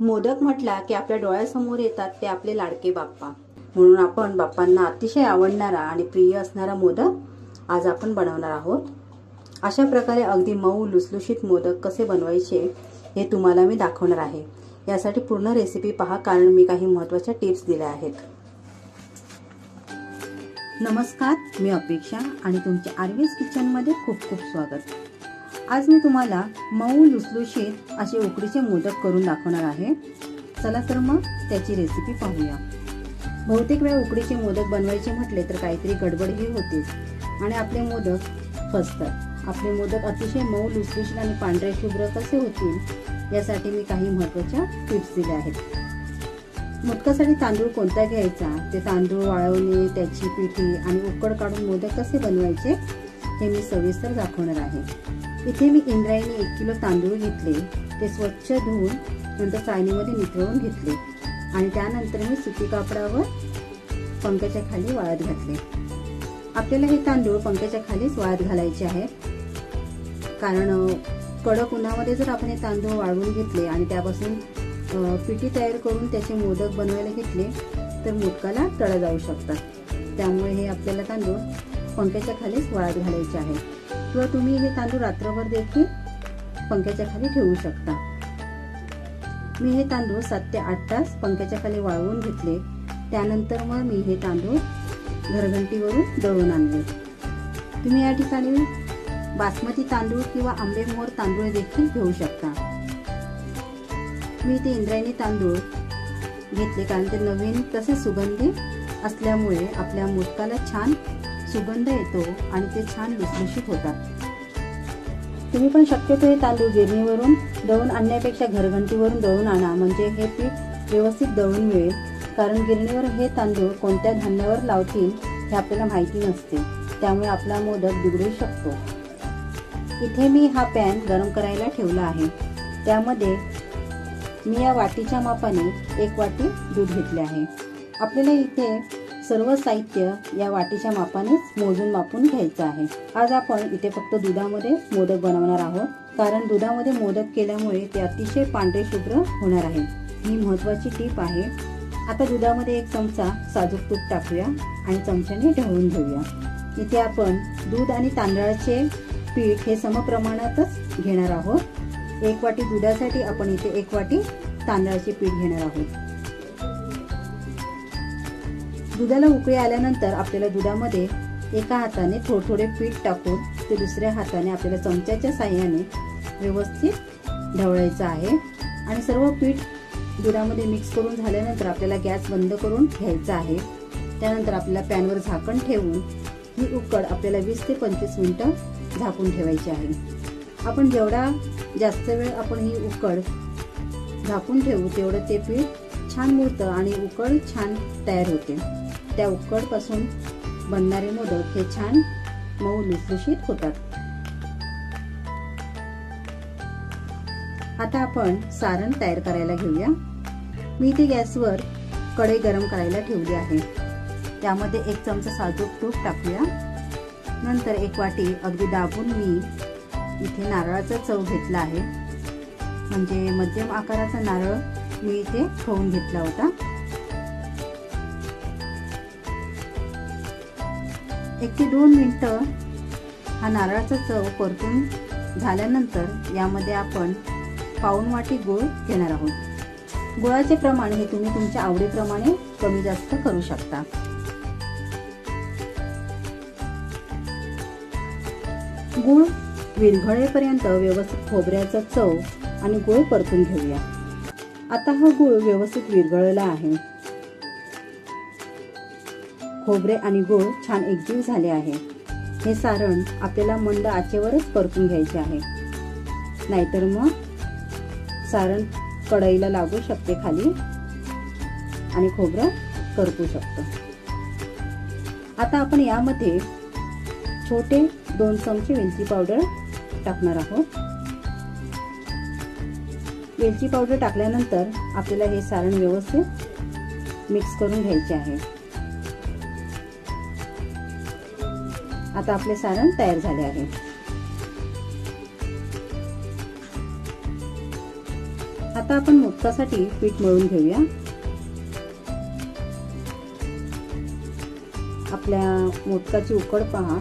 मोदक म्हटला की आपल्या डोळ्यासमोर येतात ते आपले लाडके बाप्पा. म्हणून आपण बाप्पांना अतिशय आवडणारा आणि प्रिय असणारा मोदक आज आपण बनवणार आहोत. अशा प्रकारे अगदी मऊ लुसलुशीत मोदक कसे बनवायचे हे तुम्हाला मी दाखवणार आहे. यासाठी पूर्ण रेसिपी पहा कारण मी काही महत्त्वाच्या टिप्स दिल्या आहेत. नमस्कार मी अपेक्षा आणि तुमच्या आरवीएस किचनमध्ये खूप खूप स्वागत. आज मी तुम्हाला मऊ लुसलुशीत असे उकडीचे मोदक करून दाखवणार आहे. चला तर मग त्याची रेसिपी पाहूया. बहुतेक वेळा उकडीचे मोदक बनवायचे म्हटले तर काहीतरी गडबडही होतेच आणि आपले मोदक फसतात आपले मोदक अतिशय मऊ लुसलुशीत आणि पांढरे शुभ्र कसे होतील यासाठी मी काही महत्त्वाच्या टिप्स दिल्या आहेत. मोदकासाठी तांदूळ कोणता घ्यायचा ते तांदूळ वाळवणे त्याची पिठी आणि उकड काढून मोदक कसे बनवायचे हे मी सविस्तर दाखवणार आहे. इथे मी इंद्रायणी एक किलो तांदूळ घेतले. ते स्वच्छ धुवून नंतर चाळणीमध्ये निथळून घेतले. आणि त्यानंतर मी सुती कापडावर पंख्याच्या खाली वाळत घातले. आपल्याला हे तांदूळ पंख्याच्या खालीच वाळत घालायचे आहेत कारण कडक उन्हामध्ये जर आपण हे तांदूळ वाळवून घेतले आणि त्यापासून पिठी तयार करून त्याचे मोदक बनवायला घेतले तर मोदकाला तळ जाऊ शकतात. त्यामुळे हे आपल्याला तांदूळ पंख्याच्या खालीच वाळत घालायचे आहे. किंवा तुम्ही हे तांदूळ रात्रभर देखील पंख्याच्या खाली ठेवू शकता. मी हे तांदूळ सात ते आठ तास पंख्याच्या खाली वाळवून घेतले. त्यानंतर मग मी हे तांदूळ घरघंटीवरून दळून आणले. तुम्ही या ठिकाणी बासमती तांदूळ किंवा आंबेमोर तांदूळ देखील घेऊ शकता. मी ते इंद्रायणी तांदूळ घेतले कारण ते नवीन तसे सुगंधी असल्यामुळे आपल्या मोदकाला छान सुगंध येतो आणि ते छान लुसलुशीत होतात. तुम्ही पण शक्यतो हे तांदूळ गिरणीवरून दळून आणण्यापेक्षा घरघंटीवरून दळून आणा. म्हणजे हे पीठ व्यवस्थित दळून मिळेल. कारण गिरणीवर हे तांदूळ कोणत्या धान्यावर लावतील हे आपल्याला माहिती नसते. त्यामुळे आपला मोदक बिघडू शकतो. इथे मी हा पॅन गरम करायला ठेवला आहे. त्यामध्ये मी या वाटीच्या मापाने एक वाटी दूध घेतले आहे. आपल्याला इथे सर्व साहित्य या वाटीच्या मापानेच मोजून मापून घ्यायचं आहे. आज आपण इथे फक्त दुधामध्ये मोदक बनवणार आहोत. कारण दुधामध्ये मोदक केल्यामुळे ते अतिशय पांढरे शुभ्र होणार आहे. ही महत्वाची टीप आहे. आता दुधामध्ये एक चमचा साजूक तूप टाकूया आणि चमच्याने ढवळून घेऊया. इथे आपण दूध आणि तांदळाचे पीठ हे समप्रमाणातच घेणार आहोत. एक वाटी दुधासाठी आपण इथे एक वाटी तांदळाचे पीठ घेणार आहोत. दुधाला उकळी आल्यानंतर आपल्याला दुधामध्ये एका हाताने थोडे थोडे पीठ टाकून ते दुसऱ्या हाताने आपल्याला चमच्याच्या साह्याने व्यवस्थित ढवळायचं आहे. आणि सर्व पीठ दुधामध्ये मिक्स करून झाल्यानंतर आपल्याला गॅस बंद करून घ्यायचा आहे. त्यानंतर आपल्याला पॅनवर झाकण ठेवून ही उकड आपल्याला वीस ते पंचवीस मिनटं झाकून ठेवायची आहे. आपण जेवढा जास्त वेळ आपण ही उकड झाकून ठेवू तेवढं ते पीठ छान मुरतं आणि उकळ छान तयार होते. त्या उकडपासून बनणारे मोदक हे छान मऊ लुसलुशीत होतात. आता आपण सारण तयार करायला घेऊया. मी ते गॅसवर कढई गरम करायला ठेवली आहे. त्यामध्ये एक चमचा साजूक तूप टाकूया. नंतर एक वाटी अगदी दाबून मी इथे नारळाचा चव घेतला आहे. म्हणजे मध्यम आकाराचा नारळ मी इथे ठेवून घेतला होता. एक ते दोन मिनटं हा नारळाचा चव परतून झाल्यानंतर यामध्ये आपण पाऊन वाटी गूळ घेणार आहोत. गुळाचे प्रमाण हे तुम्ही तुमच्या आवडीप्रमाणे कमी जास्त करू शकता. गूळ विरघळेपर्यंत व्यवस्थित खोबऱ्याचा चव आणि गूळ परतून घेऊया. आता हा गूळ व्यवस्थित विरघळला आहे. खोबरे आणि गूळ छान एकजीव झाले आहे. हे सारण आपल्याला मंद आचेवरच परतून घ्यायचे आहे. नाहीतर मग सारण कढईला लागू शकते खाली आणि खोबरं करपू शकतं. आता आपण यामध्ये छोटे दोन चमचे वेलची पावडर टाकणार आहोत. वेलची पावडर टाकल्यानंतर आपल्याला हे सारण व्यवस्थित मिक्स करून घ्यायचे आहे. आता आपले सारण तयार झाले आहे. आता आपण मोदकासाठी पीठ मळून घेऊया. आपल्या मोदकाची उकड पहा.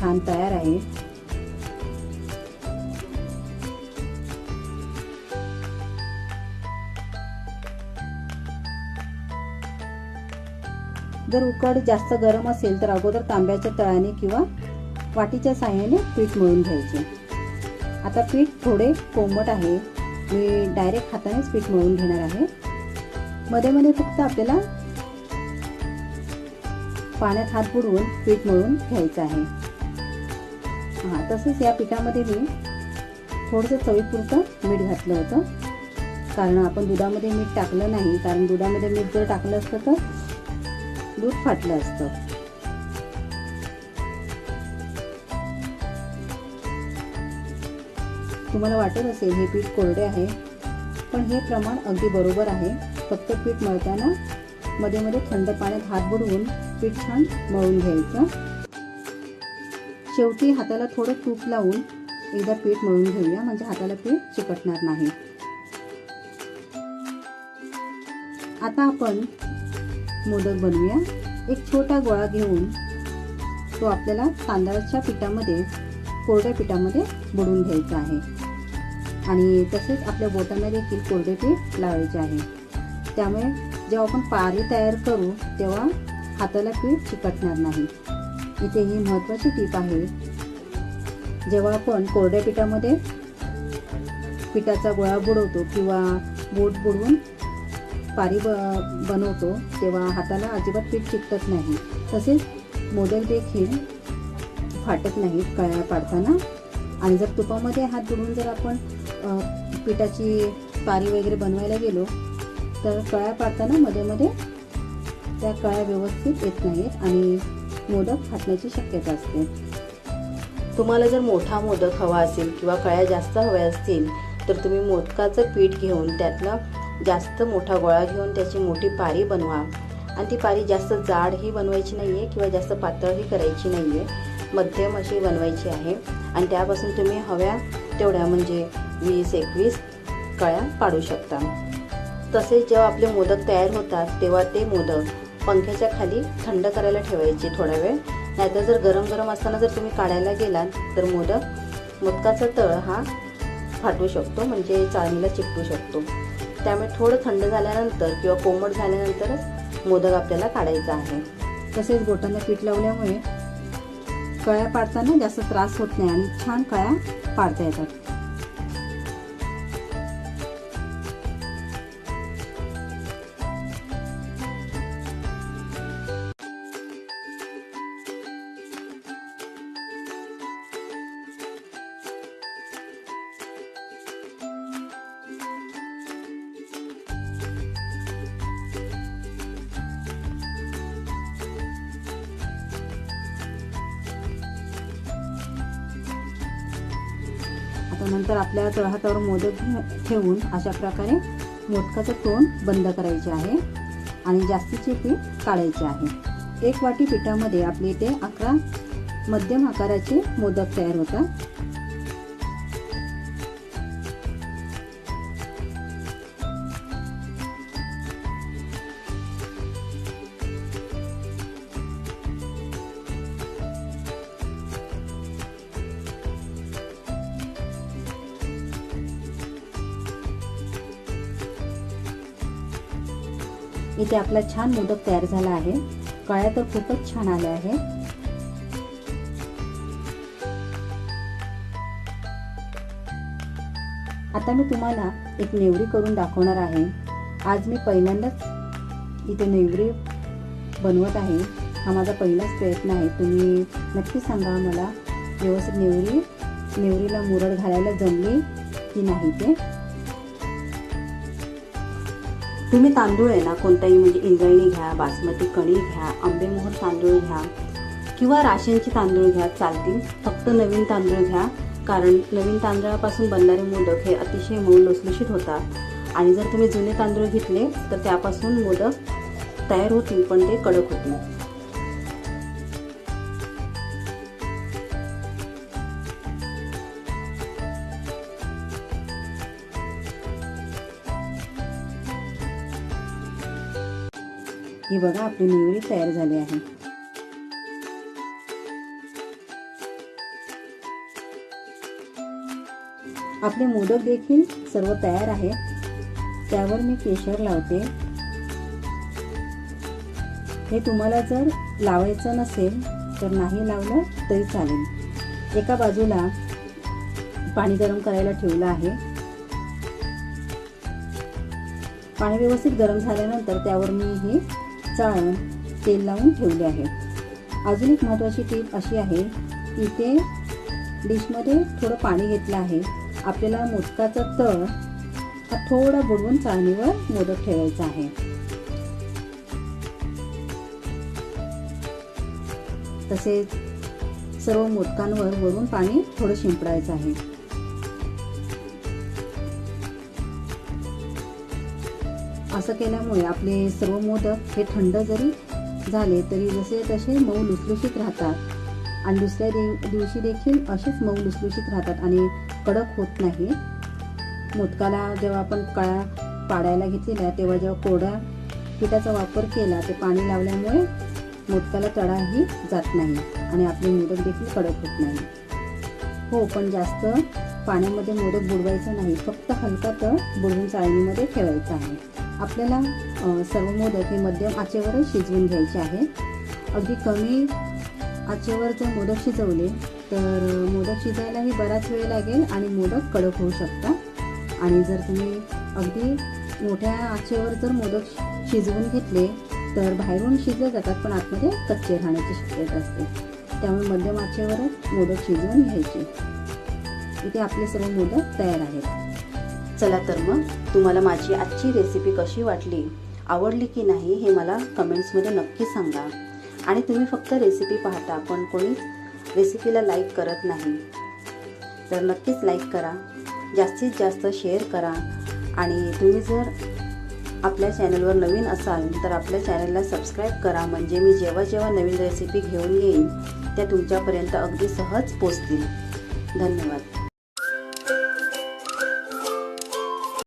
छान तयार आहे. जर उकड जास्त गरम असेल तर अगोदर तांब्याच्या तळाने किंवा वाटीच्या साह्याने पीठ मळून घ्यायचे. आता पीठ थोडे कोमट आहे. मी डायरेक्ट हातानेच पीठ मळून घेणार आहे. मध्ये मध्ये फक्त आपल्याला पाण्यात हात बुडवून पीठ मळून घ्यायचं आहे. हां तसेच या पिठामध्ये मी थोडंसं चवीपुरतं मीठ घातलं होतं. कारण आपण दुधामध्ये मीठ टाकलं नाही. कारण दुधामध्ये मीठ जर टाकलं असतं तर दूध फाटलं असतं. तुम्हाला वाटत असेल हे पीठ कोरडे आहे पण हे प्रमाण अगदी बरोबर आहे. फक्त पीठ मळताना मध्ये मध्ये थंड पाण्यात हात बुडवून पीठ छान मळून घ्यायचं. शेवटी हाताला थोडं तूप लावून एकदा पीठ मळून घेऊया म्हणजे हाताला पीठ चिकटणार नाही. आता आपण मोदक बनवूया. एक छोटा गोळा घेऊन तो आपल्याला तांदळाच्या पिठामध्ये कोरड्या पिठामध्ये बुडवून घ्यायचा आहे. आणि तसेच आपल्या बोटांना देखील कोरडे पीठ लावायचे आहे. त्यामुळे जेव्हा आपण पारी तयार करू तेव्हा हाताला पीठ चिकटणार नाही. इथे ही महत्त्वाची टीप आहे. जेव्हा आपण कोरड्या पिठामध्ये पिठाचा गोळा बुडवतो किंवा बोट बुडवून पारी ब बनवतो तेव्हा हाताला अजिबात पीठ चिकटत नाही. तसेच मोदक देखील फाटत नाहीत कळ्या पाडताना. आणि जर तुपामध्ये हात बुडवून जर आपण पिठाची पारी वगैरे बनवायला गेलो तर कळ्या पाडताना मध्ये मध्ये त्या कळ्या व्यवस्थित येत नाहीत आणि मोदक फाटण्याची शक्यता असते. तुम्हाला जर मोठा मोदक हवा असेल किंवा कळ्या जास्त हव्या असतील तर तुम्ही मोदकाचं पीठ घेऊन त्यातला जास्त मोठा गोळा घेऊन त्याची मोठी पारी बनवा. आणि ती पारी जास्त जाडही बनवायची नाही आहे किंवा जास्त पातळही करायची नाही आहे मध्यम अशी बनवायची आहे. आणि त्यापासून तुम्ही हव्या तेवढ्या म्हणजे वीस एकवीस कळ्या पाडू शकता. तसेच जेव्हा आपले मोदक तयार होतात तेव्हा ते मोदक पंख्याच्या खाली थंड करायला ठेवायचे थोडा वेळ. नाहीतर जर गरम गरम असताना जर तुम्ही काढायला गेलात तर मोदक मोदकाचा तळ हा फाटू शकतो म्हणजे चाळणीला चिकटू शकतो. त्यामुळे थोडं थंड झाल्यानंतर किंवा कोमट झाल्यानंतरच मोदक आपल्याला काढायचा आहे. तसेच बोटांना पीठ लावल्यामुळे कळ्या पाडताना जास्त त्रास होत नाही आणि छान कळ्या पाडता येतात. त्यानंतर नंतर आपल्या तळहातावर मोदक ठेवून अशा प्रकारे मोदकाचं तोंड बंद करायचे आहे आणि जास्तीचे पीठ काढायचे आहे. एक वाटी पिठामध्ये आपले इथे अकरा मध्यम आकाराचे मोदक तयार होतात. इथे आपला छान मोदक तयार झाला आहे. कळ्या तर खूपच छान आल्या आहे आता मी तुम्हाला एक नेवरी करून दाखवणार आहे. आज मी पहिल्यांदाच इथे नेवरी बनवत आहे. हा माझा पहिलाच प्रयत्न आहे. तुम्ही नक्की सांगा मला व्यवस्थित नेवरी नेवरीला मुरड घालायला जमली की नाही ते. तुम्ही तांदूळ आहे ना कोणताही म्हणजे इंद्रायणी घ्या बासमती कणी घ्या आंबेमोहर तांदूळ घ्या किंवा राशनचे तांदूळ घ्या चालतील. फक्त नवीन तांदूळ घ्या. कारण नवीन तांदळापासून बनणारे मोदक हे अतिशय मऊ लुसलुशीत होतात. आणि जर तुम्ही जुने तांदूळ घेतले तर त्यापासून मोदक तयार होतील पण ते कडक होतील. ही बघा आपली निवडी तयार झाली आहे. आपले मोदक देखील सर्व तयार आहेत. त्यावर मी केशर लावते. हे तुम्हाला जर लावायचं नसेल तर नाही लावलं तरी चालेल. एका बाजूला पाणी गरम करायला ठेवलं आहे. पाणी व्यवस्थित गरम झाल्यानंतर त्यावर मी हे चाळून तेल लावून ठेवले आहे अजून एक महत्त्वाची टीप अशी आहे इथे डिशमध्ये थोडं पाणी घेतलं आहे. आपल्याला मोदकाचा तळ हा थोडा बुडवून चाळणीवर मोदक ठेवायचा आहे. तसेच सर्व मोदकांवर वरून पाणी थोडं शिंपडायचं आहे. असं केल्यामुळे आपले सर्व मोदक हे थंड जरी झाले तरी जसे तसे मऊ लुसलुशीत राहतात. आणि दुसऱ्या दिव दिवशी देखील असेच मऊ लुसलुशीत राहतात आणि कडक होत नाही. मोदकाला जेव्हा आपण कळा पाडायला घेतलेला तेव्हा जेव्हा कोरड्या पिठाचा वापर केला ते पाणी लावल्यामुळे मोदकाला तडाही जात नाही आणि आपले मोदक देखील कडक होत नाही. हो पण जास्त पाण्यामध्ये मोदक बुडवायचा नाही. फक्त हलका तळ बुडवून चाळणीमध्ये ठेवायचा आहे. आपल्याला अ, सर्व मोदक हे मध्यम आचेवरच शिजवून घ्यायचे आहे. अगदी कमी आचेवर जर मोदक शिजवले तर मोदक शिजायलाही बराच वेळ लागेल आणि मोदक कडक होऊ शकतात आणि जर तुम्ही अगदी मोठ्या आचेवर जर मोदक शिजवून घेतले तर बाहेरून शिजले जातात पण आतमध्ये कच्चे राहण्याची शक्यता असते. त्यामुळे मध्यम आचेवरच मोदक शिजवून घ्यायचे. इथे आपले सर्व मोदक तयार आहेत. चला तर मग तुम्हाला माझी आजची रेसिपी कशी वाटली? आवडली की नाही हे मला कमेंट्समध्ये नक्की सांगा. आणि तुम्ही फक्त रेसिपी पाहता पण कोणीच रेसिपीला लाईक करत नाही तर नक्कीच लाईक करा. जास्तीत जास्त शेअर करा. आणि तुम्ही जर आपल्या चॅनलवर नवीन असाल तर आपल्या चॅनलला सबस्क्राईब करा. म्हणजे मी जेव्हा जेव्हा नवीन रेसिपी घेऊन येईन त्या तुमच्यापर्यंत अगदी सहज पोचतील. धन्यवाद.